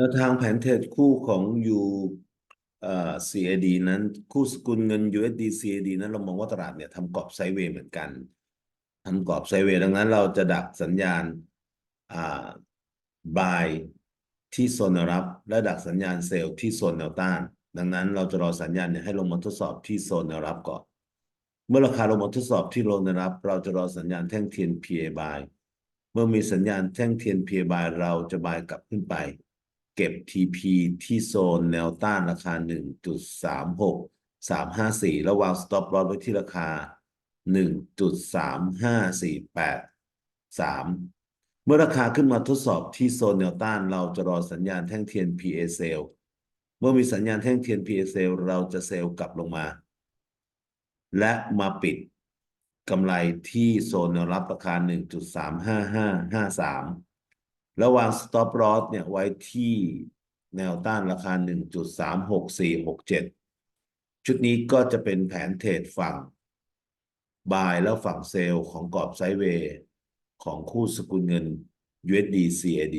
แนวทางแผนเทรดคู่ของยูเอ่อ CAD นั้นคู่สกุลเงิน USD CAD นั้นเรามองว่าตลาดเนี่ยทำกรอบไซด์เวย์เหมือนกันทำกรอบไซด์เวย์ดังนั้นเราจะดักสัญญาณอ่า buy ที่โซนแนวรับ และดักสัญญาณเซลล์ที่โซนแนวต้าน ดังนั้นเราจะรอสัญญาณเนี่ยให้ลงมาทดสอบที่โซนแนวรับก่อน เมื่อราคาลงมาทดสอบที่โลนแนวรับ เราจะรอสัญญาณแท่งเทียน PA buy เมื่อมีสัญญาณแท่งเทียน PA buy เราจะ buy กลับขึ้นไป ก็บ TP ที่โซนแนวต้านราคา 1.36 354 แล้ววาง stop loss ไว้ที่ราคา 1.3548 3 เมื่อราคาขึ้นมาทดสอบที่โซนแนวต้านเราจะรอสัญญาณแท่งเทียน PA sell เมื่อมีสัญญาณแท่งเทียน PA sell เราจะเซลล์กลับลงมา และมาปิดกำไรที่โซนแนวรับราคา 1.35553 แล้ววาง stop loss เนี่ยไว้ที่แนวต้านราคา 1.36467 ชุดนี้ก็จะเป็นแผนเทรดฝั่ง buy แล้วฝั่งเซลล์ของกรอบไซด์เวย์ของคู่สกุลเงิน USD CAD